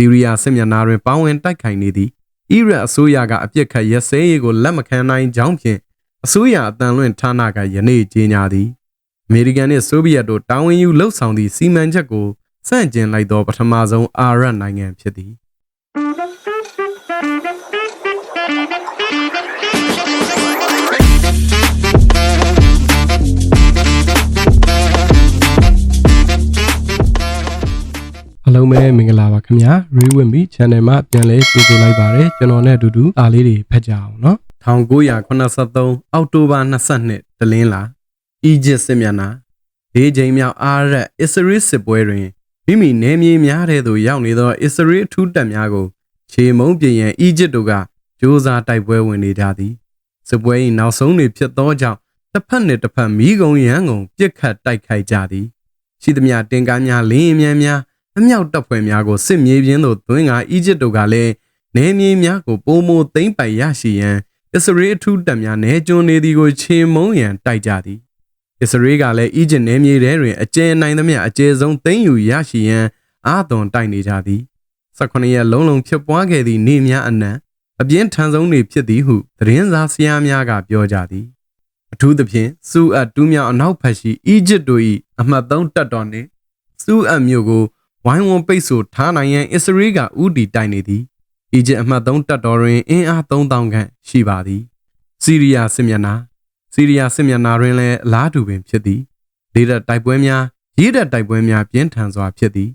စီးရီးယားစစ်မျက်နှာတွင်ပေါင်းဝင်တိုက်ခိုက်နေသည့်အီရတ်အစိုးရကအပြစ်ခတ်ရစဲရေးကိုလက်မခံနိုင်ကြောင်းဖြင့်အစိုးရအတန်လွင့်ဌာနကယနေ့ကြေညာသည်အမေရိကန်နှင့်ဆိုဗီယက်တို့တာဝန်ယူလှုပ်ဆောင်သည့်စီမံချက်ကိုစန့်ကျင်လိုက်သောပထမဆုံးအာရပ်နိုင်ငံဖြစ်သည် အားလုံးပဲမင်္ဂလာပါခင်ဗျာ Rewinme Channel မှာပြန်လဲကြိုဆိုလိုက်ပါတယ်ကျွန်တော်နဲ့အတူတူအားလေးတွေဖတ်ကြအောင်နော်1983အောက်တိုဘာ22တလင်းလာအီဂျစ်စစ်မျက်နှာဒေးချိန်မြောက်အာရက်အစ္စရေးစစ်ပွဲတွင်မိမိနယ်မြေများတဲ့သို့ရောက်နေသောအစ္စရေးအထူးတပ်များကိုခြေမုံပြင်ရန်အီဂျစ်တို့ကကြိုးစားတိုက်ပွဲဝင်နေကြသည်စစ်ပွဲ၏နောက်ဆုံးတွင်ဖြစ်သောကြောင့်တစ်ဖက်နှင့်တစ်ဖက်မိကုံရန်ကုန်ပြစ်ခတ်တိုက်ခိုက်ကြသည်ရှိသမျှတင်ကားများလင်းအမြန်များ အမြောက်တပ်ဖွဲ့များကိုစစ်မြေပြင်သို့သွင်းကာအီဂျစ်တို့ကလည်းနေမြေများကိုပုံမသိမ့်ပိုင်ရရှိရန်အစ္စရေးအထူးတပ်များနေကျွန်းနေသည်ကိုချေမုံရန်တိုက်ကြသည်အစ္စရေးကလည်းအီဂျစ်နယ်မြေထဲတွင်အကျဉ်းနိုင်သမျှအကျယ်ဆုံးသိမ်းယူရရှိရန်အာသွန်တိုက်နေကြသည်18ရက်လုံးလုံးဖြစ်ပွားခဲ့သည့်နေ့များအနံအပြင်းထန်ဆုံးနေ့ဖြစ်သည်ဟုသတင်းစာဆရာများကပြောကြသည်အထူးသဖြင့်စူအတ်တူးမြောင်အနောက်ဘက်ရှိအီဂျစ်တို့၏အမှတ်3တပ်တော်နှင့်စူအတ်မြို့ကို ဝိုင်းဝန်းပိတ်ဆို့ထားနိုင်ရန်အစ္စရေးကဥတီတိုက်နေသည်အီဂျစ်အမှတ်3တပ်တော်တွင်အင်အား3000ခန့်ရှိပါသည်စီးရီးယားစစ်မျက်နှာစီးရီးယားစစ်မျက်နှာတွင်လည်းအလားတူပင်ဖြစ်သည်ဒေသတိုက်ပွဲများရေးတပ်တိုက်ပွဲများပြင်းထန်စွာဖြစ်သည်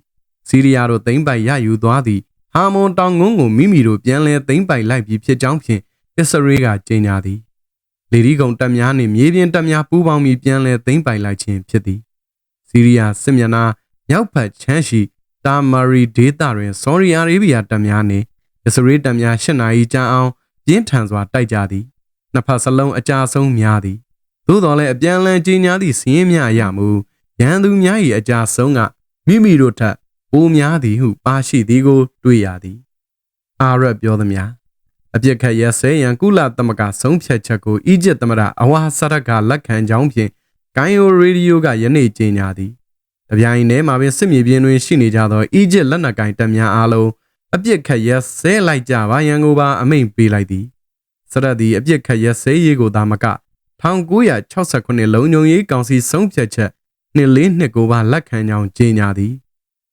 စီးရီးယားတို့သိမ်းပိုက်ရယူသွားသည့်ဟာမွန်တောင်ငုံကိုမိမိတို့ပြန်လည်သိမ်းပိုက်လိုက်ပြီးဖြစ်ကြောင်းဖြင့်အစ္စရေးကကြေညာသည်လေဒီကုံတပ်များနှင့်မြေပြင်တပ်များပူးပေါင်းပြီးပြန်လည်သိမ်းပိုက်လိုက်ခြင်းဖြစ်သည်စီးရီးယားစစ်မျက်နှာမြောက်ဘက်ချမ်းရှိ တာမာရီဒေသတွင်ဆော်ရီအာရေဗီးယားတပ်များနှင့်အစ္စရေးတပ်များ၈နာရီကြာအောင်ပြင်းထန်စွာတိုက်ကြသည်နှစ်ဖက်စလုံးအကြဆုံးများသည်သို့တော်လည်းအပြန်လန်ကြီးညာသည့်စီးရင်များအရမူရန်သူများ၏အကြဆုံးကမိမိတို့ထက်ပိုများသည်ဟုပါရှိသည်ကို တွေ့ရသည်အာရပ်ပြောသည်များအပြစ်ခတ်ရဆဲရန်ကုလသမဂ္ဂဆုံးဖြတ်ချက်ကိုအီဂျစ်သမ္မတအဝါဆရတ်ကလက်ခံကြောင်းဖြင့်ဂိုင်ယိုရေဒီယိုကယနေ့ကြေညာသည် တပြိုင်တည်းမှာပင်စစ်မြေပြင်တွင်ရှိနေကြသောအီဂျစ်လက်နက်ကိုင်တပ်များအားလုံးအပြစ်ခတ်ရက်ဆဲလိုက်ကြပါရန်ကိုပါအမိန့်ပေးလိုက်သည်စရက်သည်အပြစ်ခတ်ရက်ဆဲရေးကိုသာမက1969လုံခြုံရေးကောင်စီဆုံးဖြတ်ချက်နှစ်လေးနှစ်ကိုပါလက်ခံကြောင်းကြေညာသည်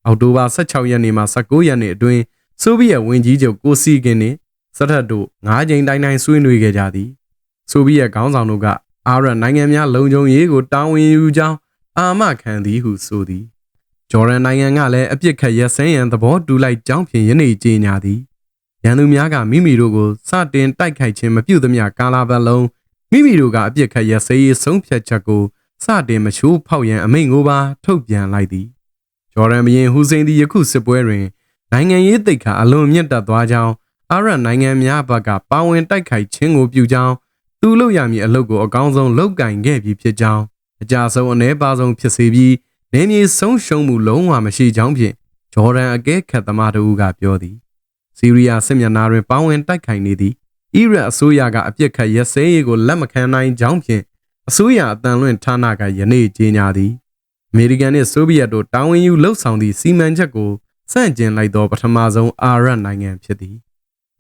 အောက်တိုဘာ16ရက်နေ့မှ19ရက်နေ့အတွင်းဆိုဗီယက်ဝန်ကြီးချုပ်ကိုစီကင်နှင့်စရက်တို့၅ကြိမ်တိုင်းတိုင်းဆွေးနွေးခဲ့ကြသည်ဆိုဗီယက်ခေါင်းဆောင်တို့ကအာရပ်နိုင်ငံများလုံခြုံရေးကိုတာဝန်ယူကြောင်း အာမခံသည်ဟုဆိုသည်ဂျော်ဒန်နိုင်ငံကလည်းအပြစ်ခတ်ရစင်းရန်သဘောတူလိုက်ကြောင်းဖြင့်ယနေ့ကြေညာသည်ရန်သူများကမိမိတို့ကိုစတင်တိုက်ခိုက်ခြင်းမပြုသမျှကာလာပတ်လုံးမိမိတို့ကအပြစ်ခတ်ရစရေးဆုံးဖြတ်ချက်ကိုစတင်မချိုးဖောက်ရန်အမိန့်ကိုပါထုတ်ပြန်လိုက်သည်ဂျော်ဒန်ဘရင်ဟူစိန်သည်ယခုစစ်ပွဲတွင်နိုင်ငံရေးသိက္ခာအလွန်မြင့်တက်သွားကြောင်းအာရပ်နိုင်ငံများဘက်ကပါဝင်တိုက်ခိုက်ခြင်းကိုပြုကြောင်းသူလုပ်ရမည့်အလုပ်ကိုအကောင်းဆုံးလုပ်ကင်ခဲ့ပြီးဖြစ်ကြောင်း အကြဆုံးအ ਨੇ ပါဆုံးဖြစ်စေပြီးနေမြေဆုံးရှုံးမှုလုံးဝမရှိကြောင်းဖြင့်ဂျော်ဒန်အကဲခတ်သမားတို့ကပြောသည်စီးရီးယားစစ်မျက်နှာတွင်ပေါဝင်တိုက်ခိုက်နေသည့်အီရတ်အစိုးရကအပြစ်ခတ်ရစဲရေးကိုလက်မခံနိုင်ကြောင်းဖြင့်အစိုးရအတန်လွင့်ဌာနကယနေ့ကြေညာသည်အမေရိကန်နှင့်ဆိုဗီယက်တို့တာဝန်ယူလှုပ်ဆောင်သည့်စီမံချက်ကိုစန့်ကျင်လိုက်သောပထမဆုံးအာရပ်နိုင်ငံဖြစ်သည်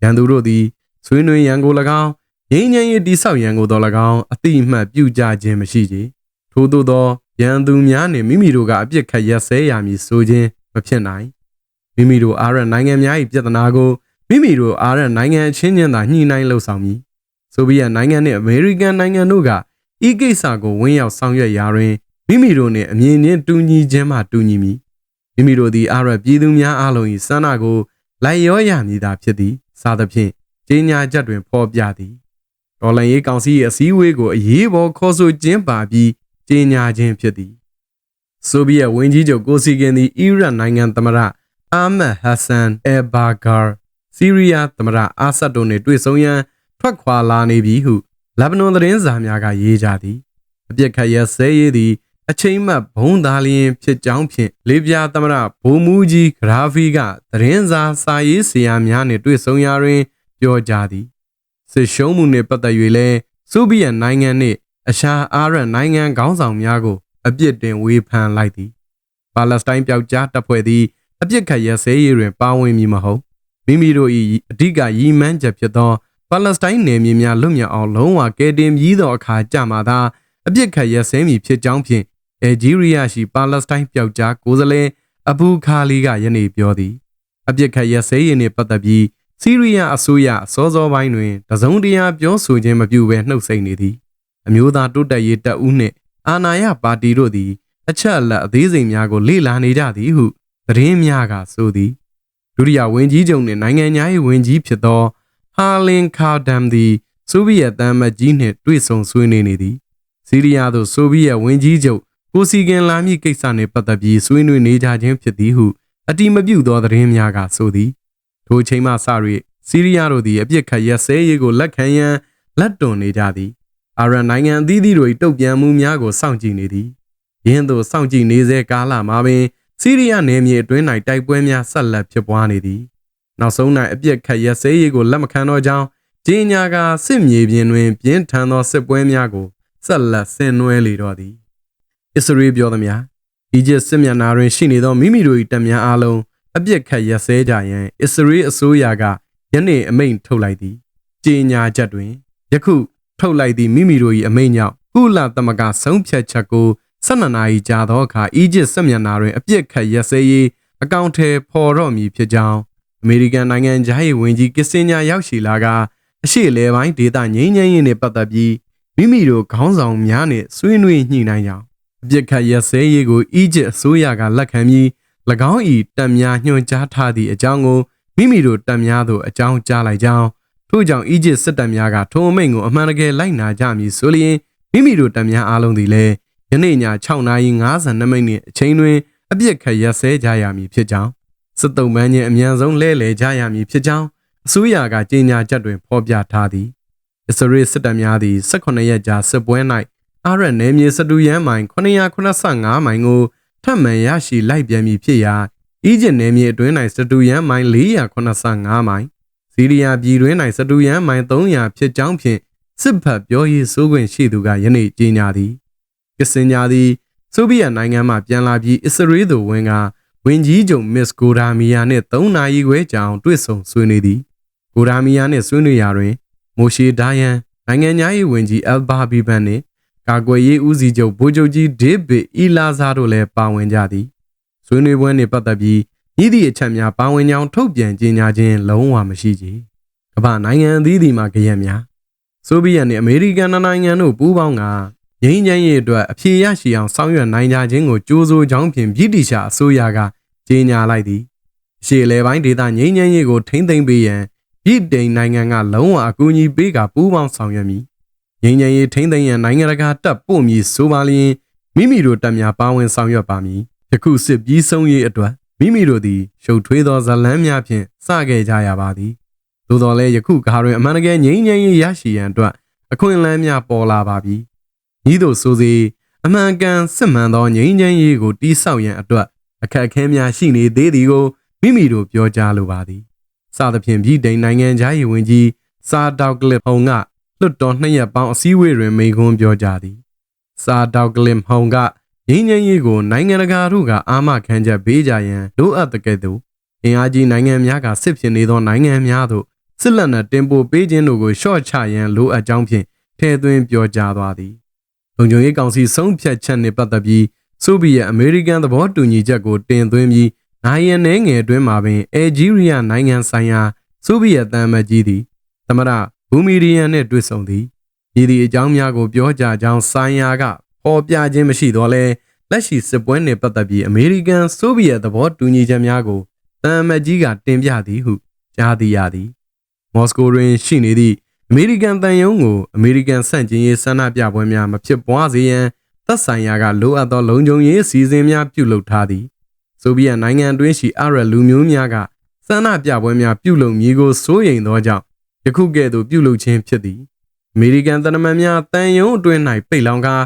ရန်သူတို့သည်ဆွေးနွေးရန်ကို၎င်းငြိမ်းချမ်းရေးတိဆောက်ရန်ကိုတော်၎င်းအတိအမှတ်ပြုကြခြင်းမရှိကြ ထို့သောသောရန်သူများနှင့်မိမိတို့ကအပြစ်ခတ်ရက်စဲရမည်ဆိုခြင်းမဖြစ်နိုင်မိမိတို့အာရနိုင်ငံများ၏ပြဿနာကိုမိမိတို့အာရနိုင်ငံအချင်းချင်းသာညှိနှိုင်းလှုပ်ဆောင်မည်ဆိုဗီယက်နိုင်ငံနှင့်အမေရိကန်နိုင်ငံတို့ကဤကိစ္စကိုဝင်းရောက်ဆောင်ရွက်ရာတွင်မိမိတို့နှင့်အမြင်ချင်းတူညီခြင်းမှတူညီမည်မိမိတို့သည်အာရပြည်သူများအားလုံး၏စန္ဒကိုလိုက်ရောရမည်သာဖြစ်သည်စသဖြင့်ကြေညာချက်တွင်ဖော်ပြသည်ဒေါ်လန်ရေးကောင်စီ၏အစည်းအဝေးကိုအရေးပေါ်ခေါ်ဆိုခြင်းပါပြီး ကြေညာခြင်းဖြစ်သည်ဆိုဗီယက်ဝန်ကြီးချုပ်ကိုစီကင်သည်အီရတ်နိုင်ငံသမ္မတအာမတ်ဟဆန်အယ်ဘာဂါစီးရီးယားသမ္မတအာဆတ်တို့နှင့်တွေ့ဆုံရန်ထွက်ခွာလာနေပြီဟုလက်ဘနွန်သတင်းစာများကရေးကြသည်အပြစ်ခတ်ရဆဲရေးသည်အချိန်မှဘုံသားလျင်ဖြစ်ကြောင်းဖြင့်လေးပြားသမရဘိုးမူကြီးဂရာဖီကသတင်းစာစာရေးဆရာများနှင့်တွေ့ဆုံရာတွင် ပြောကြားသည်စစ်ရှုံးမှုနှင့်ပတ်သက်၍လည်းဆိုဗီယက်နိုင်ငံနှင့် အရှာအာရနိုင်ငံခေါင်းဆောင်များကိုအပြစ်တင်ဝေဖန်လိုက်သည်ပါလက်စတိုင်းပျောက်ကြားတပ်ဖွဲ့သည်အပြစ်ခတ်ရစဲရေးတွင်ပါဝင်မည်မဟုတ်မိမိတို့၏အဓိကရည်မှန်းချက်ဖြစ်သောပါလက်စတိုင်းနယ်မြေများလွတ်မြောက်အောင်လုံးဝကယ်တင်ပြီးသောအခါကြမှာသာအပြစ်ခတ်ရစဲမည်ဖြစ်ကြောင်းဖြင့်အယ်ဂျီးရီးယားရှိပါလက်စတိုင်းပျောက်ကြားကိုယ်စားလှယ်အဘူခါလီကယနေ့ပြောသည်အပြစ်ခတ်ရစဲရေးနှင့်ပတ်သက်ပြီးစီးရီးယားအစိုးရစောစောပိုင်းတွင်တစုံတရာပြောဆိုခြင်းမပြုဘဲနှုတ်ဆက်နေသည် အမျိုးသားတိုးတက်ရေးတပ်ဦးနှင့်အာဏာရပါတီတို့သည် အချက်အလက်အသေးစိတ်များကိုလေ့လာနေကြသည်ဟုသတင်းများကဆိုသည်ဒုတိယဝန်ကြီးချုပ်နှင့်နိုင်ငံသားရေးဝန်ကြီးဖြစ်သောဟာလင်ကာဒမ်သည်ဆိုဗီယက်တမ်းမတ်ကြီးနှင့်တွေ့ဆုံဆွေးနွေးနေသည်စီးရီးယားသို့ဆိုဗီယက်ဝန်ကြီးချုပ်ကိုစီကင်လာမည့်ကိစ္စနှင့်ပတ်သက်ပြီးဆွေးနွေးနေကြခြင်းဖြစ်သည်ဟုအတိမပြုသောသတင်းများကဆိုသည်ထိုချိန်မှစ၍စီးရီးယားတို့သည်အပြစ်ခတ်ရက်စဲရေးကိုလက်ခံရန်လက်တွန်နေကြသည် အာရန်နိုင်ငံအသီးသီးတို့၏တုတ်ပြန်မှုများကိုစောင့်ကြည့်နေသည်ယင်းသို့စောင့်ကြည့်နေစေကာလမှာပင်စီးရီးယားနယ်မြေအတွင်း၌တိုက်ပွဲများဆက်လက်ဖြစ်ပွားနေသည်နောက်ဆုံး၌အပြစ်ခတ်ရက်စဲရေးကိုလက်မခံတော့ကြောင်းဂျင်းညာကစစ်မြေပြင်တွင် ပြင်းထန်သောစစ်ပွဲများကိုဆက်လက်ဆင်နွှဲလေတော့သည်အစ္စရေးပြောသည်များအီဂျစ်စစ်မျက်နှာတွင်ရှိနေသောမိမိတို့၏တပ်များအားလုံးအပြစ်ခတ်ရက်စဲကြရန်အစ္စရေးအစိုးရကယနေ့အမိန့်ထုတ်လိုက်သည်ကြေညာချက်တွင်ယခု ထုတ်လိုက်သည့်မိမိတို့၏အမိန့်ကြောင့်ကုလသမဂ္ဂဆုံးဖြတ်ချက်ကို12နာရီကြာသောအခါအီဂျစ်စစ်မျက်နှာတွင်အပြစ်ခတ်ရက်စဲရေးအကောင့်ထဲပေါ်တော့မည်ဖြစ်ကြောင်းအမေရိကန်နိုင်ငံသားရေးဝန်ကြီးကစ်စင်ညာရောက်ရှိလာကအရှိလေပိုင်းဒေသငြိမ်းချမ်းရေးနှင့်ပတ်သက်ပြီးမိမိတို့ခေါင်းဆောင်များနှင့်ဆွေးနွေးညှိနှိုင်းကြောင်းအပြစ်ခတ်ရက်စဲရေးကိုအီဂျစ်အစိုးရကလက်ခံပြီး၎င်း၏တပ်များညွှန်ကြားထားသည့်အကြောင်းကိုမိမိတို့တပ်များသို့အကြောင်းကြားလိုက်ကြောင်း ထို့ကြောင့်အီဂျစ်စစ်တပ်များကထိုအမိန့်ကိုအမှန်တကယ်လိုက်နာကြမည်ဆိုလျှင်မိမိတို့တပ်များအားလုံးသည်လည်းယနေ့ည6:52မိနစ်နှင့်အချိန်တွင်အပြစ်ခတ်ရက်စဲကြရမည်ဖြစ်ကြောင်းစစ်တုံးပန်းချင်းအမြန်ဆုံးလဲလှယ်ကြရမည်ဖြစ်ကြောင်းအစိုးရကကြေညာချက်တွင်ဖော်ပြထားသည်အစ္စရေးစစ်တပ်များသည်18ရက်ကြာစစ်ပွဲ၌အာရတ်နယ်မြေစတူရန်မိုင်985မိုင်ကိုထပ်မံရရှိလိုက်ပြန်ပြီဖြစ်ရာအီဂျစ်နယ်မြေအတွင်း၌စတူရန်မိုင်485မိုင် စီးရီးယားပြည်တွင်း၌စတူရန်မိုင်300ဖြစ်ကြောင်းဖြင့်စစ်ဘက်ပြောရေးဆိုခွင့်ရှိသူကယနေ့ကြေညာသည်ကစင်ညာသည်ဆိုဗီယက်နိုင်ငံမှပြန်လာပြီးအစ္စရေးသို့ဝင်ကဝင်ကြီးချုပ်မစ်ဂိုဒါမီယာနှင့်3နာရီခွဲကြာအောင်တွေ့ဆုံဆွေးနွေးသည်ဂိုဒါမီယာနှင့်ဆွေးနွေးရာတွင်မိုရှေဒါယန်နိုင်ငံသားရေးဝန်ကြီးအယ်ဘာဘီဘန်နှင့်ကာကွယ်ရေးဦးစီးချုပ်ဗိုလ်ချုပ်ကြီးဒေးဗစ်အီလာဇာတို့လည်းပါဝင်ကြသည်ဆွေးနွေးပွဲနှင့်ပတ်သက်ပြီး ဤသည့်အချက်များပါဝင်ကြောင်းထုတ်ပြန်ကြေညာခြင်းလုံးဝမရှိကြ။ကမ္ဘာနိုင်ငံအသီးသီးမှာကြရက်များဆိုဗီယက်နှင့်အမေရိကန်နိုင်ငံတို့ပူးပေါင်းကငြိမ်းချမ်းရေးအတွက်အဖြေရရှိအောင်ဆောင်ရွက်နိုင်ကြခြင်းကိုကြိုးစိုးကြောင်းဖြင့်ဗြိတိရှအစိုးရကကြေညာလိုက်သည်။ရှေ့လေပိုင်းဒေသငြိမ်းချမ်းရေးကိုထိမ့်သိမ်းပေးရန်ဗြိတိန်နိုင်ငံကလုံးဝအကူအညီပေးကပူးပေါင်းဆောင်ရွက်မည်။ငြိမ်းချမ်းရေးထိမ့်သိမ်းရန်နိုင်ငံတကာတပ်ပို့မည်ဆိုပါလျင်မိမိတို့တပ်များပါဝင်ဆောင်ရွက်ပါမည်။ယခုစစ်ပြီးဆုံးရေးအတွက် မိမိတို့သည်ရှုပ်ထွေးသောဇလန်းများဖြင့်စခဲ့ကြရပါသည်။သို့တော်လည်းယခုကားတွင်အမှန်တကယ်ငြိမ်းချမ်းရေးရရှိရန်အတွက်အခွင့်အလမ်းများပေါ်လာပါပြီ။ဤသို့ဆိုစေအမှန်ကန်စစ်မှန်သောငြိမ်းချမ်းရေးကိုတိဆောက်ရန်အတွက်အခက်အခဲများရှိနေသေးသည်ကိုမိမိတို့ပြောကြားလိုပါသည်။စသဖြင့်ပြည်တိုင်နိုင်ငံသားရေးဝန်ကြီးစာဒေါက်ကလစ်ဟုံကလွတ်တော်နှစ်ရက်ပေါင်းအစည်းအဝေးတွင်မိန့်ခွန်းပြောကြားသည်။စာဒေါက်ကလစ်ဟုံက ငြိမ်းချမ်းရေးကိုနိုင်ငံတကာတို့ကအာမခံချက်ပေးကြရန်လိုအပ်တဲ့ကဲ့သို့အင်အားကြီးနိုင်ငံများကစစ်ဖြစ်နေသောနိုင်ငံများသို့စစ်လက်နက်တင်ပို့ပေးခြင်းတို့ကိုရှော့ချရန်လိုအပ်ကြောင်းဖြင့်ထည့်သွင်းပြောကြားသွားသည်။လုံခြုံရေးကောင်စီဆုံးဖြတ်ချက်နှင့်ပတ်သက်ပြီးဆိုဗီယက်အမေရိကန်သဘောတူညီချက်ကိုတင်သွင်းပြီးနိုင်ရန်နယ်ငယ်အတွင်းမှာပင်အယ်ဂျီးရီးယားနိုင်ငံဆိုင်ရာဆိုဗီယက်တမ်းမကြီးသည်သမရဘူမီရီယန်နှင့်တွေ့ဆုံသည်။ဤသည့်အကြောင်းများကိုပြောကြားကြောင်းဆိုင်ရာက ပေါ်ပြခြင်းမရှိတော့လဲလက်ရှိစစ်ပွဲနှင့်ပတ်သက်ပြီးအမေရိကန်ဆိုဗီယက်သဘောတူညီချက်များကိုတန်မတ်ကြီးကတင်ပြသည်ဟုကြားသိရသည်မော်စကိုတွင်ရှိနေသည့်အမေရိကန်တန်ယုံကိုအမေရိကန်စန့်ကျင်ရေးဆန္ဒပြပွဲများမဖြစ်ပွားစေရန်သက်ဆိုင်ရာကလိုအပ်သောလုံခြုံရေးအစီအစဉ်များပြုလုပ်ထားသည်ဆိုဗီယက်နိုင်ငံတွင်းရှိအရလူမျိုးများကဆန္ဒပြပွဲများပြုလုပ်မည်ကိုစိုးရိမ်သောကြောင့်ယခုကဲ့သို့ပြုလုပ်ခြင်းဖြစ်သည်အမေရိကန်တန်တမန်များတန်ယုံအတွင်း၌ပိတ်လောင်ကား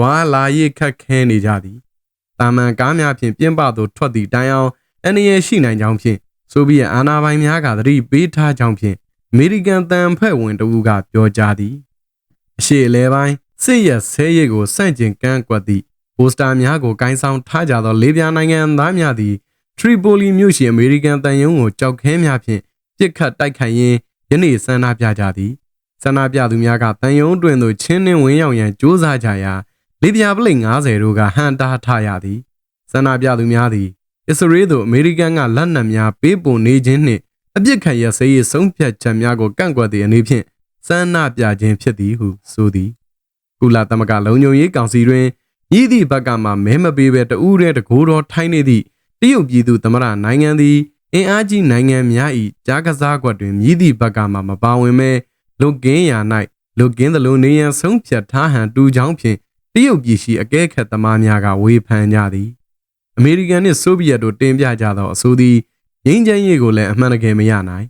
ဝါလာရိတ်ခတ်ခဲနေကြသည်။တာမန်ကားများဖြင့်ပြင်းပသို့ထွက်သည့်တိုင်အောင်အန္တရာယ်ရှိနိုင်ကြောင်းဖြင့်ဆိုဗီယက်အာဏာပိုင်များကသတိပေးထားကြောင်းဖြင့်အမေရိကန်တန်ဖွဲ့ဝင်တဦးကပြောကြားသည်။အရှိအလဲပိုင်းစစ်ရဆဲရိတ်ကိုစန့်ကျင်ကန့်ကွက်သည့်ပိုစတာများကိုကိုင်းဆောင်ထားကြသောလေးပြားနိုင်ငံသားများသည်ထရီပိုလီမြို့ရှိအမေရိကန်တန်ယုံကိုကြောက်ခဲများဖြင့်ပြစ်ခတ်တိုက်ခိုက်ရင်းယနေ့ဆန္ဒပြကြသည်ဆန္ဒပြသူများကတန်ယုံတွင်သို့ချင်းနှင်းဝင်ရောက်ရန်ကြိုးစားကြရာ လေပြာပလိတ်90တို့ကဟန်တာထရသည်ဆန္ဒပြသူများသည်အစ္စရေးသို့အမေရိကန်ကလက်နက်များပေးပို့နေခြင်းနှင့်အပြစ်ခံရစေးရေးဆုံးဖြတ်ချက်များကိုကန့်ကွက်သည့်အနေဖြင့်ဆန္ဒပြခြင်းဖြစ်သည်ဟုဆိုသည်ကုလသမဂ္ဂလုံခြုံရေးကောင်စီတွင်ဤသည့်ဘက်ကမှမဲမပေးဘဲတဦးတည်းတကိုးတော်ထိုင်းနေသည့်တရုတ်ပြည်သူသမရနိုင်ငံသည်အင်အားကြီးနိုင်ငံများ၏ကြားကစားကွက်တွင်မြည်သည့်ဘက်ကမှမပါဝင်မဲလုတ်ကင်းရာ၌လုတ်ကင်းသလိုနေရန်ဆုံးဖြတ်ထားဟန်တူချောင်းဖြင့်တ ရုတ်ပြည်ရှိအကဲခတ်သမားများကဝေဖန်ကြသည်အမေရိကန်နှင့်ဆိုဗီယက်တို့တင်ပြကြသောအဆိုသည်ငင်းချမ်းရေးကိုလည်းအမှန်တကယ်မရနိုင်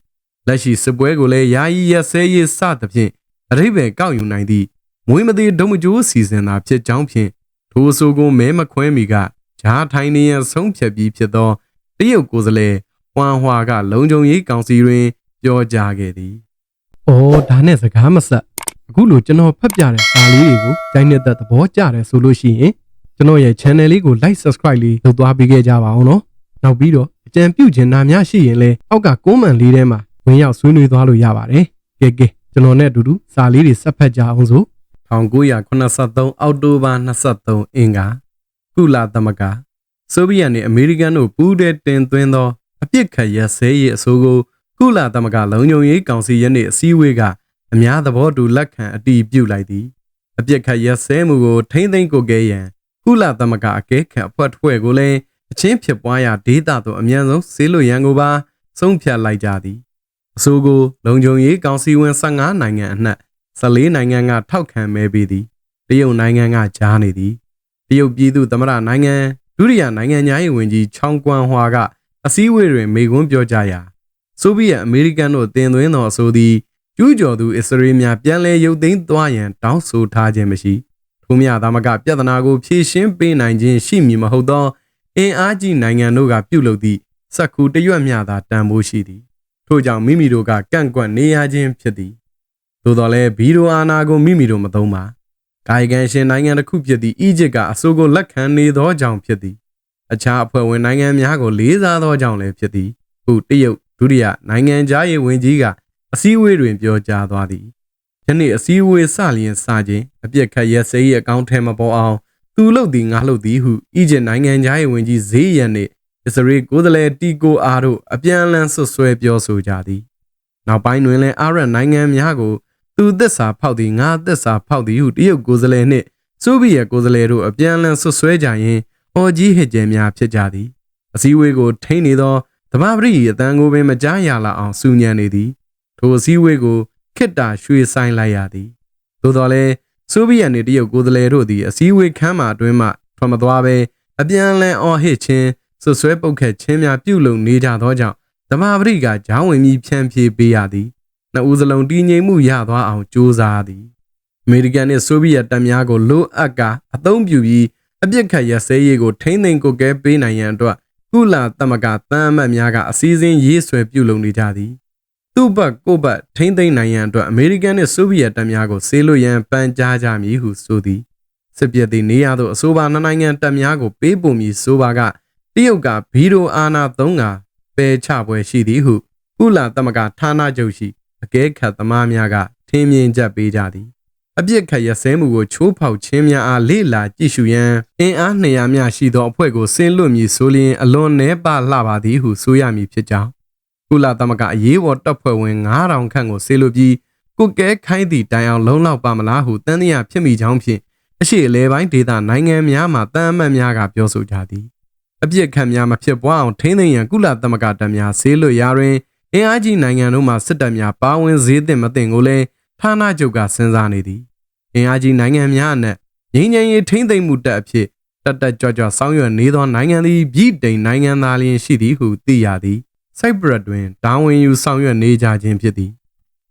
လက်ရှိစစ်ပွဲကိုလည်းယာယီရက်စဲရေးစသဖြင့်အရိဘယ်ကောက်ယူနိုင်သည့်မွေးမသေးဒုံမကျိုးစီစဉ်တာဖြစ်ကြောင်းဖြင့်ထိုအဆိုကိုမဲမခွဲမီကဂျားထိုင်နေရန်ဆုံးဖြတ်ပြီးဖြစ်သောတရုတ်ကိုယ်စားလှယ်ဝမ်ဟွာကလုံခြုံရေးကောင်စီတွင် ပြောကြားခဲ့သည်။အော်ဒါနဲ့စကားမဆက်။ အခုလိုကျွန်တော်ဖတ်ပြတဲ့စာလေးတွေကိုကြိုင်းနေတဲ့သဘောကျတယ်ဆိုလို့ရှိရင်ကျွန်တော်ရဲ့ channel လေးကို like subscribe လေးလုပ်သွားပေးခဲ့ကြပါအောင်နော်။နောက်ပြီးတော့အကြံပြုချင်တာများရှိရင်လည်းအောက်က comment လေးထဲမှာဝင်ရောက်ဆွေးနွေးသွားလို့ရပါတယ်။ကဲကဲကျွန်တော်နဲ့အတူတူစာလေးတွေဆက်ဖတ်ကြအောင်စို့1983အောက်တိုဘာ23အင်္ဂါကုလသမဂ္ဂဆိုဗီယက်နှင့်အမေရိကန်တို့ပူးတွဲတင်သွင်းသောအပြစ်ခတ်ရစဲရေးအဆိုကိုကုလသမဂ္ဂလုံခြုံရေးကောင်စီရဲ့နေ့အစည်းအဝေးက အများသဘောတူလက်ခံအတည်ပြုလိုက်သည်အပြစ်ခတ်ရစဲမှုကိုထိမ့်သိမ်းကိုကဲရန်ကုလသမဂ္ဂအကဲခတ်အဖွဲ့ထွက်ကိုလည်းအချင်းဖြစ်ပွားရာဒေသသို့အမြန်ဆုံးဆေးလွှတ်ရန်ကိုပါဆုံးဖြတ်လိုက်ကြသည်အဆိုကိုလုံခြုံရေးကောင်စီဝင်15နိုင်ငံအနှက်14နိုင်ငံကထောက်ခံမဲပေးသည်တရုတ်နိုင်ငံကကြားနေသည်တရုတ်ပြည်သူသမ္မတနိုင်ငံဒုတိယနိုင်ငံသားရေးဝန်ကြီးချောင်းကွမ်ဟွာကအစည်းအဝေးတွင်မေခွန်းပြောကြားရာဆိုဗီယက်အမေရိကန်တို့တင်သွင်းသောအဆိုသည် ကျူးကျော်သူအစ္စရေးများပြန်လည်ရုပ်သိမ်းသွားရန်တောင်းဆိုထားခြင်းမရှိထို့မြသာမကပြဿနာကိုဖြေရှင်းပေးနိုင်ခြင်းရှိမည်မဟုတ်သောအင်အားကြီးနိုင်ငံတို့ကပြုလုပ်သည့်စက္ကူတရွတ်မြသာတန်ဖိုးရှိသည်ထို့ကြောင့်မိမိတို့ကကန့်ကွက်နေရခြင်းဖြစ်သည်သို့တော်လည်းဗီဒီယိုအာနာကိုမိမိတို့မသုံးပါကာယကံရှင်နိုင်ငံတစ်ခုဖြစ်သည့်အီဂျစ်ကအဆိုကိုလက်ခံနေသောကြောင့်ဖြစ်သည်အခြားအဖွဲ့ဝင်နိုင်ငံများကိုလေးစားသောကြောင့်လည်းဖြစ်သည်ဟုတရုတ်ဒုတိယနိုင်ငံသားရေးဝန်ကြီးက အစည်းအဝေးတွင်ပြောကြားသွားသည်ယနေ့အစည်းအဝေးစလျင်စခြင်းအပြစ်ခတ်ရက်စဲ၏အကောင့်ထဲမပေါ်အောင်သူလှုပ်သည်ငါလှုပ်သည်ဟုအီဂျစ်နိုင်ငံသားရေးဝန်ကြီးဇေးယန်နှင့်အစ္စရေးကိုယ်စားလှယ်တီကိုအာတို့အပြန်အလှန်ဆွဆွဲပြောဆိုကြသည်နောက်ပိုင်းတွင်လည်းအာရပ်နိုင်ငံများကိုသူသစ္စာဖောက်သည်ငါသစ္စာဖောက်သည်ဟုတရုတ်ကိုယ်စားလှယ်နှင့်ဆိုဗီယက်ကိုယ်စားလှယ်တို့အပြန်အလှန်ဆွဆွဲကြရင်းအော်ကြီးဟစ်ကြဲများဖြစ်ကြသည်အစည်းအဝေးကိုထိန်းနေသောဓမ္မပရိအတန်ကိုပင်မကြားရလာအောင်စူညံနေသည် ထိုအစည်းအဝေးကိုခစ်တာရွှေဆိုင်လိုက်ရသည်သို့တော်လည်းဆိုဗီယက်နှင့်တရုတ်ကိုယ်စားလှယ်တို့သည်အစည်းအဝေးခန်းမှာအတွင်းမှထွက်မသွားဘဲအပြန်အလှန်အော်ဟစ်ခြင်းဆွဆွဲပုတ်ခတ်ခြင်းများပြုလုပ်နေကြသောကြောင့်ဓမ္မပရိကဂျောင်းဝင်ပြီးဖြန့်ဖြေပေးရသည်နှစ်ဦးစလုံးတည်ငြိမ်မှုရသွားအောင်ကြိုးစားသည်အမေရိကန်နှင့်ဆိုဗီယက်တပ်များကိုလိုအပ်ကအသုံးပြုပြီးအပြစ်ခတ်ရစဲရေးကိုထိမ့်သိမ်းကိုကဲပေးနိုင်ရန်အတွက်ကုလသမဂ္ဂတမ်းအမတ်များကအစည်းအဝေးရေးဆွဲပြုလုပ်နေကြသည် သူ့ဘက်ကိုယ့်ဘက်ထိမ့်သိမ်းနိုင်ရန်အတွက်အမေရိကန်နှင့်ဆိုဗီယက်တပ်များကိုဆေးလွတ်ရန်ပန်ကြားကြမည်ဟုဆိုသည်စစ်ပြစ်သည့်နေရာသို့အဆိုပါနှစ်နိုင်ငံတပ်များကိုပေးပို့မည်ဆိုပါကတရုတ်ကဗီဒိုအာနာသုံးကပယ်ချပွဲရှိသည်ဟုကုလသမဂ္ဂဌာနချုပ်ရှိအကဲခတ်သမားများကထင်းမြင်ချက်ပေးကြသည်အပြစ်ခတ်ရစဲမှုကိုချိုးဖောက်ခြင်းများအားလေ့လာကြည့်ရှုရန်အင်အား200များရှိသောအဖွဲ့ကိုဆင်းလွတ်မည်ဆိုလျင်အလွန်နှဲပါလှပါသည်ဟုဆိုရမည်ဖြစ်ကြောင်း ကုလသမဂ္ဂအရေးပေါ်တပ်ဖွဲ့ဝင်9000ခန့်ကိုဆေးလွတ်ပြီးကုကဲခိုင်းသည့်တိုင်အောင်လုံးလောက်ပါမလားဟုတန်တရားဖြစ်မိကြောင်းဖြင့်အရှိအလဲပိုင်းဒေသနိုင်ငံများမှတန်အမတ်များကပြောဆိုကြသည်အပြစ်ခတ်များမဖြစ်ပွားအောင်ထိန်းသိမ်းရန်ကုလသမဂ္ဂတပ်များဆေးလွတ်ရာတွင်အင်အားကြီးနိုင်ငံတို့မှစစ်တပ်များပါဝင်စေသင့်မသင့်ကိုလည်းဌာနချုပ်ကစဉ်းစားနေသည်အင်အားကြီးနိုင်ငံများအနက်ငြိမ်းချမ်းရေးထိမ့်သိမ့်မှုတပ်အဖြစ်တက်တက်ကြွကြွဆောင်ရွက်နေသောနိုင်ငံသည်ပြည်တိန်နိုင်ငံသားလျင်ရှိသည်ဟုသိရသည် စိုက်ပရက်တွင်တာဝန်ယူဆောင်ရွက်နေကြခြင်းဖြစ်သည်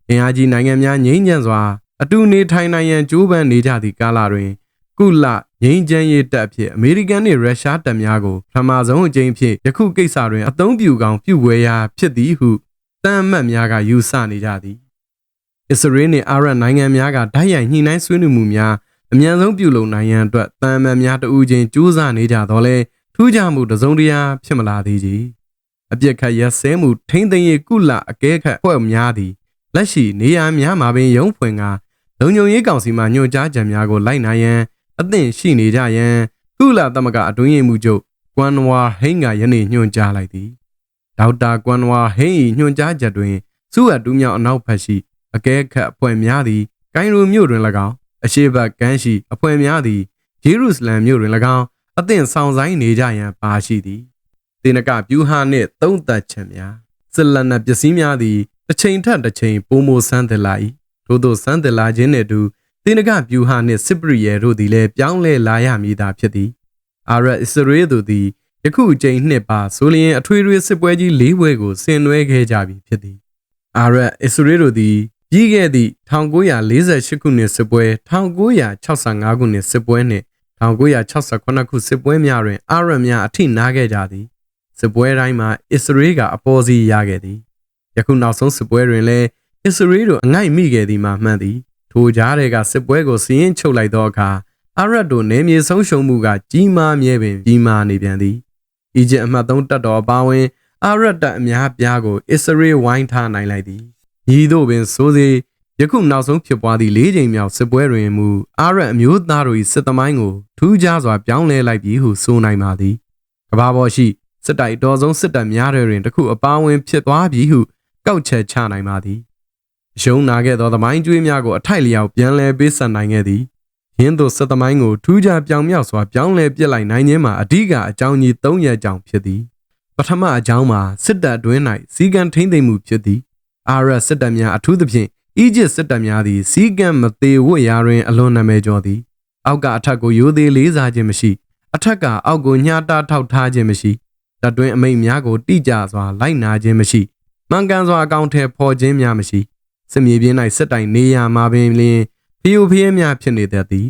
အင်အားကြီးနိုင်ငံများငြိမ်းချမ်းစွာအတူနေထိုင်နိုင်ရန်ကြိုးပမ်းနေကြသည့်ကာလတွင်ကုလငြိမ်းချမ်းရေးတပ်အဖြစ်အမေရိကန်နှင့်ရုရှားတပ်များကိုပထမဆုံးအကြိမ်ဖြစ်ယခုကိစ္စတွင်အသုံးပြုကောင်ပြုဝဲရာဖြစ်သည်ဟုတမ်းအမတ်များကယူဆနေကြသည်အစ္စရေးနှင့်အာရပ်နိုင်ငံများကဓာတ်ရိုက်ညှိနှိုင်းဆွေးနွေးမှုများအမြန်ဆုံးပြုလုပ်နိုင်ရန်အတွက်တမ်းအမတ်များတဦးချင်းကြိုးစားနေကြတော့လဲထူးခြားမှုတစ်စုံတရာဖြစ်မလာသေးကြီး အပြစ်ခတ်ရစဲမှုထိမ့်သိမ်းရေးကုလအကဲခတ်ဖွဲ့များသည်လက်ရှိနေရာများမှာပင်ရုံးဖွင့်ကလုံခြုံရေးကောင်စီမှညွှန်ကြားချက်များကိုလိုက်နာရန်အသင့်ရှိနေကြရန်ကုလသမဂ္ဂအတွင်းရေးမှူးချုပ်ကွမ်နဝါဟိန်းကယနေ့ညွှန်ကြားလိုက်သည်ဒေါက်တာကွမ်နဝါဟိန်း၏ညွှန်ကြားချက်တွင်စုအပ်တူးမြောက်အနောက်ဘက်ရှိအကဲခတ်အဖွဲ့များသည်ကိုင်ရိုမြို့တွင်၎င်းအရှေ့ဘက်ကမ်းရှိအဖွဲ့များသည်ဂျေရုဆလမ်မြို့တွင်၎င်းအသင့်ဆောင်ဆိုင်နေကြရန်ပါရှိသည် တေနကပြူဟာနှင့်သုံးသက်ချက်များစစ်လက်နက်ပစ္စည်းများသည်တစ်ချိန်ထက်တစ်ချိန်ပိုမိုဆန်းသလာ၏ထို့သောဆန်းသလာခြင်းနှင့်အတူတေနကပြူဟာနှင့်စစ်ပရိယေတို့သည်လည်းပြောင်းလဲလာရမည်သာဖြစ်သည်အာရအစ္စရေးတို့သည်ယခုအချိန်နှစ်ပါဆိုလျင်အထွေထွေစစ်ပွဲကြီး၄ပွဲကိုဆင်နွှဲခဲ့ကြပြီဖြစ်သည်အာရအစ္စရေးတို့သည်ပြီးခဲ့သည့်1948ခုနှစ်စစ်ပွဲ1965ခုနှစ်စစ်ပွဲနှင့်1968ခုစစ်ပွဲများတွင်အာရများအထိနားခဲ့ကြသည် စစ်ပွဲတိုင်းမှာအစ္စရေးကအပေါ်စီရခဲ့သည်ယခုနောက်ဆုံးစစ်ပွဲတွင်လည်းအစ္စရေးတို့အငိုက်မိခဲ့သည်မှာမှန်သည်ထိုကြားတွေကစစ်ပွဲကိုစီးရင်ချုပ်လိုက်သောအခါအာရတ်တို့နေမြေဆုံးရှုံးမှုကကြီးမားမြဲပင်ကြီးမားနေပြန်သည်အီဂျစ်အမှတ်3တပ်တော်အပါအဝင် အာရတ်တပ်အများပြားကိုအစ္စရေးဝိုင်းထားနိုင်လိုက်သည်ဤသို့ပင်ဆိုစေယခုနောက်ဆုံးဖြစ်ပွားသည့်၄ချိန်မြောက်စစ်ပွဲတွင်မူအာရတ်အမျိုးသားတို့၏စစ်သမိုင်းကိုထူးခြားစွာပြောင်းလဲလိုက်ပြီဟုဆိုနိုင်ပါသည်ကဘာပေါ်ရှိ စစ်တိုက်တော်ဆုံးစစ်တပ်များတွင်တစ်ခုအပါအဝင်ဖြစ်သွားပြီဟုကောက်ချက်ချနိုင်ပါသည်ရုံနာခဲ့သောသမိုင်းကျွေးများကိုအထိုက်လျောက်ပြန်လည်ပေးဆက်နိုင်ခဲ့သည်ရင်းတို့စစ်သမိုင်းကိုထူးခြားပြောင်မြောက်စွာပြောင်းလဲပြစ်လိုက်နိုင်ခြင်းမှာအဓိကအကြောင်းကြီး၃ရက်ကြောင့်ဖြစ်သည်ပထမအကြောင်းမှာစစ်တပ်အတွင်း၌စီကံထိမ့်သိမ့်မှုဖြစ်သည်အာရစစ်တပ်များအထူးသဖြင့်အီဂျစ်စစ်တပ်များသည်စီကံမသေးဝတ်ရာတွင်အလွန်နာမည်ကျော်သည်အောက်ကအထက်ကိုရိုသေလေးစားခြင်းမရှိ အထက်ကအောက်ကိုညှာတာထောက်ထားခြင်းမရှိ တပ်တွင်အမိန့်များကိုတိကျစွာလိုက်နာခြင်းမရှိမှန်ကန်စွာအကောင့်ထဲပေါ်ခြင်းများမရှိစစ်မြေပြင်၌စစ်တိုင်နေရမှာပင်လျင်ဖီယိုဖီးယများဖြစ်နေတတ်သည်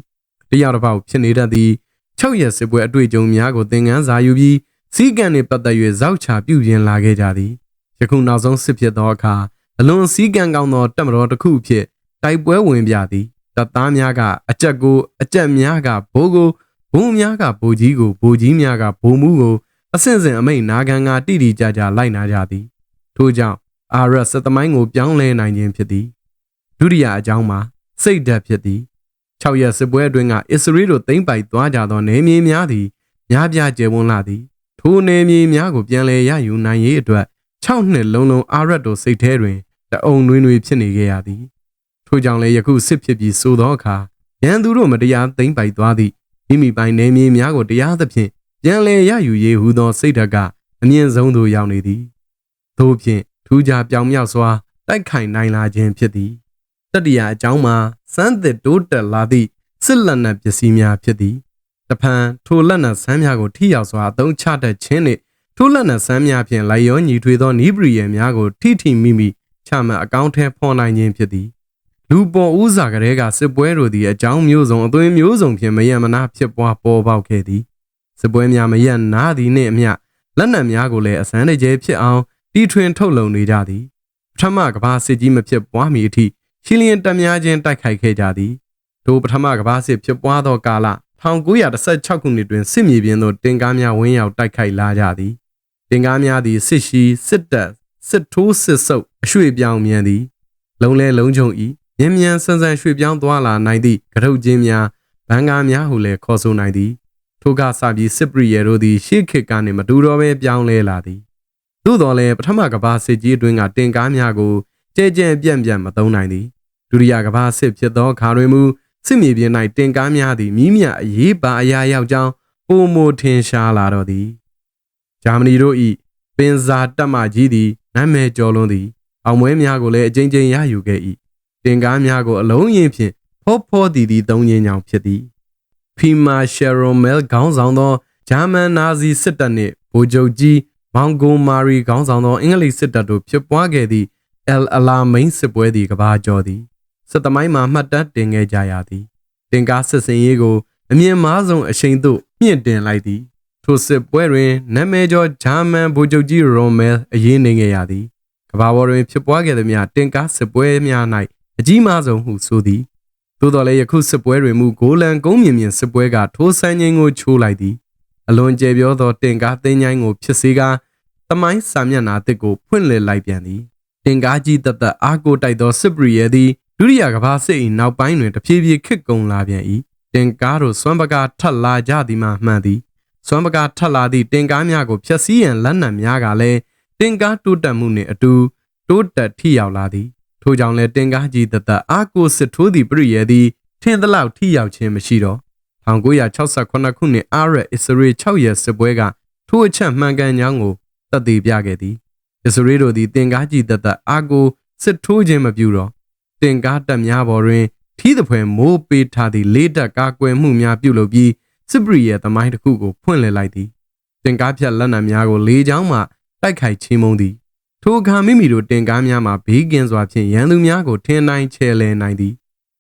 တရားတစ်ပေါက်ဖြစ်နေတတ်သည်၆ရက်စစ်ပွဲအတွေ့အကြုံများကိုသင်ခန်းစာယူပြီးစီကံနှင့်ပတ်သက်၍ဇောက်ချပြုပြင်လာခဲ့ကြသည်ယခုနောက်ဆုံးစစ်ဖြစ်သောအခါအလွန်စည်းကမ်းကောင်းသောတပ်မတော်တစ်ခုဖြစ်တိုက်ပွဲဝင်ပြသည်တပ်သားများကအကြက်ကိုအကြက်များကဘိုးကိုဘုံများကဘိုးကြီးကိုဘိုးကြီးများကဘိုးမှုကို အဆင့်ဆင့်အမိတ်နာခံကတိတိကျကျလိုက်နာကြသည်ထို့ကြောင့်အာရတ်စသမိုင်းကိုပြောင်းလဲနိုင်ခြင်းဖြစ်သည်ဒုတိယအကြောင်းမှာစိတ်ဓာတ်ဖြစ်သည်6ရက်စစ်ပွဲအတွင်းကအစ္စရေးတို့သိမ်းပိုက်သွားကြသောနေမြေများသည်များပြားကျယ်ဝန်းလာသည်ထိုနေမြေများကိုပြန်လည်ရယူနိုင်ရေးအတွက်6နှစ်လုံးလုံးအာရတ်တို့စိတ်ထဲတွင်တအုံနွေးနွေးဖြစ်နေခဲ့ရသည်ထို့ကြောင့်လည်းယခုစစ်ဖြစ်ပြီးဆိုသောအခါရန်သူတို့မတရားသိမ်းပိုက်သွားသည့်မိမိပိုင်နေမြေများကိုတရားသဖြင့် ပြန်လည်ရယူရေးဟူသောစိတ်ဓာတ်ကအမြင့်ဆုံးသို့ရောက်နေသည်ထို့ဖြင့်ထူးခြားပြောင်မြောက်စွာတိုက်ခိုက်နိုင်လာခြင်းဖြစ်သည်တတိယအကြောင်းမှာစမ်းသစ်တိုးတက်လာသည့်စစ်လက်နက်ပစ္စည်းများဖြစ်သည်တဖန်ထိုလက်နက်ဆန်းများကိုထိရောက်စွာအသုံးချတတ်ခြင်းနှင့်ထိုလက်နက်ဆန်းများဖြင့်လိုက်ရောညီထွေသောနီးပရိယေများကိုထိထိမိမိချမှတ်အကောင့်ထဲဖော်နိုင်ခြင်းဖြစ်သည်လူပေါ်ဦးစာကလေးကစစ်ပွဲတို့သည်အကြောင်းမျိုးစုံအသွင်မျိုးစုံဖြင့်မယံမနာဖြစ်ပွားပေါ်ပေါက်ခဲ့သည် စစ်ပွဲများမယံနာသည်နှင့်အမျှလက်နက်များကိုလည်းအစမ်းတကျဲဖြစ်အောင်တီထွင်ထုတ်လုပ်နေကြသည်ပထမကဘာစစ်ကြီးမဖြစ်ပွားမီအထိရှီလီယန်တပ်များချင်းတိုက်ခိုက်ခဲ့ကြသည်ဒိုပထမကဘာစစ်ဖြစ်ပွားသောကာလ1916ခုနှစ်တွင်စစ်မြေပြင်သို့တင်ကားများဝင်းရောက်တိုက်ခိုက်လာကြသည်တင်ကားများသည်စစ်ရှိစစ်တပ်စစ်ထိုးစစ်ဆုပ်အရွှေ့ပြောင်းမြန်သည် လုံလဲလုံးချုံဤမြန်မြန်ဆန်ဆန်ရွှေ့ပြောင်းသွားလာနိုင်သည့်ကရုတ်ချင်းများဘန်ကားများဟုလည်းခေါ်ဆိုနိုင်သည် ထိုကစပြီးစစ်ပရိယေတို့သည်ရှေ့ခေတ်ကနေမတူတော့ဘဲပြောင်းလဲလာသည်သို့တော်လည်းပထမကဘာစစ်ကြီးအတွင်းကတင်ကားများကိုကြဲကြဲပြန့်ပြန့်မသုံးနိုင်သည်ဒုတိယကဘာစစ်ဖြစ်သောခါတွင်မူစစ်မြေပြင်၌တင်ကားများသည်မိမြအရေးပါအရာရောက်ကြောင်းပုံမထင်ရှားလာတော့သည်ဂျာမနီတို့၏ပင်ဇာတပ်မကြီးသည်နာမည်ကျော်လွန်းသည်အောင်ပွဲများကိုလည်းအကြိမ်ကြိမ်ရယူခဲ့၏တင်ကားများကိုအလုံးရင်ဖြင့်ဖောဖောတီတီသုံးရင်းကြောင်ဖြစ်သည် ဖီမာရှယ်ရိုမဲလ်ခေါင်းဆောင်သောဂျာမန်နာဇီစစ်တပ်နှင့်ဗိုလ်ချုပ်ကြီးမောင်ဂိုမာရီခေါင်းဆောင်သောအင်္ဂလိပ်စစ်တပ်တို့ဖြစ်ပွားခဲ့သည့်အယ်အလာမိန်စစ်ပွဲသည်ကဘာကျော်သည်စစ်သမိုင်းမှာမှတ်တမ်းတင်ခဲ့ကြရသည်တင်ကားစစ်စင်ရေးကိုအမြင့်မားဆုံးအချိန်သို့မြင့်တင်လိုက်သည်ထိုစစ်ပွဲတွင်နာမည်ကျော်ဂျာမန်ဗိုလ်ချုပ်ကြီးရိုမဲအရေးနေခဲ့ရသည်ကဘာပေါ်တွင်ဖြစ်ပွားခဲ့သမျှတင်ကားစစ်ပွဲများ၌အကြီးမားဆုံးဟုဆိုသည် သို့တော်လည်းယခုစစ်ပွဲတွင်မူဂိုလန်ကုန်းမြင့်မြင့်စစ်ပွဲကထိုးဆန်းခြင်းကိုချိုးလိုက်သည်အလွန်ကျေပြောသောတင်ကားသိန်းချိုင်းကိုဖြစ်စေကာတမိုင်းစာမျက်နှာအသစ်ကိုဖွင့်လှစ်လိုက်ပြန်သည်တင်ကားကြီးတသက်အားကိုတိုက်သောစစ်ပရီရဲသည်ဒုတိယကမ္ဘာစစ်၏နောက်ပိုင်းတွင်တဖြည်းဖြည်းခစ်ကုံလာပြန်၏တင်ကားတို့စွမ်းပကားထပ်လာကြသည်မှမှန်သည်စွမ်းပကားထပ်လာသည့်တင်ကားများကိုဖျက်ဆီးရန်လက်နက်များကလည်းတင်ကားတိုးတက်မှုနှင့်အတူတိုးတက်ထိရောက်လာသည် ထို့ကြောင့်လည်းတင်ကားကြီးတသက်အားကိုစစ်ထိုးသည့်ပရိယေသည်ထင်သလောက်ထိရောက်ခြင်းမရှိတော့1968ခုနှစ်အာရက်အစ္စရေး6ရက်စစ်ပွဲကထိုအချက်မှန်ကန်ကြောင်းကိုသက်သေပြခဲ့သည်အစ္စရေးတို့သည်တင်ကားကြီးတသက်အားကိုစစ်ထိုးခြင်းမပြုတော့တင်ကားတပ်များပေါ်တွင်ထီးသဖွယ်မိုးပေးထားသည့်လေးတပ်ကာကွယ်မှုများပြုလုပ်ပြီးစစ်ပရိယေသမိုင်းတစ်ခုကိုဖွင့်လှစ်လိုက်သည်တင်ကားဖြတ်လက်နက်များကိုလေးချောင်းမှတိုက်ခိုက်ချင်းမုံသည် ထိုအခါမိမိတို့တင်ကားများမှာဘေးကင်းစွာဖြင့်ရန်သူများကိုထင်းတိုင်းချဲလဲနိုင်သည်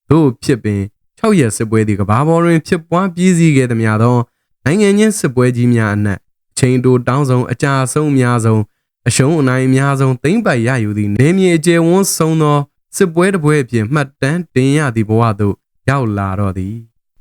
တို့ဖြစ်ပင်6ရက်စစ်ပွဲသည်ကဘာပေါ်တွင်ဖြစ်ပွားပြည်စည်းခဲ့သမျှသောနိုင်ငံချင်းစစ်ပွဲကြီးများအနက်အချိန်တိုတောင်းဆုံးအကြဆုံးအများဆုံးအရှုံးအနိုင်အများဆုံးသိမ့်ပိုက်ရယူသည့်နေမြေအကျယ်ဝန်းဆုံးသောစစ်ပွဲတစ်ပွဲအဖြစ်မှတ်တမ်းတင်ရသည့်ဘဝသို့ရောက်လာတော့သည်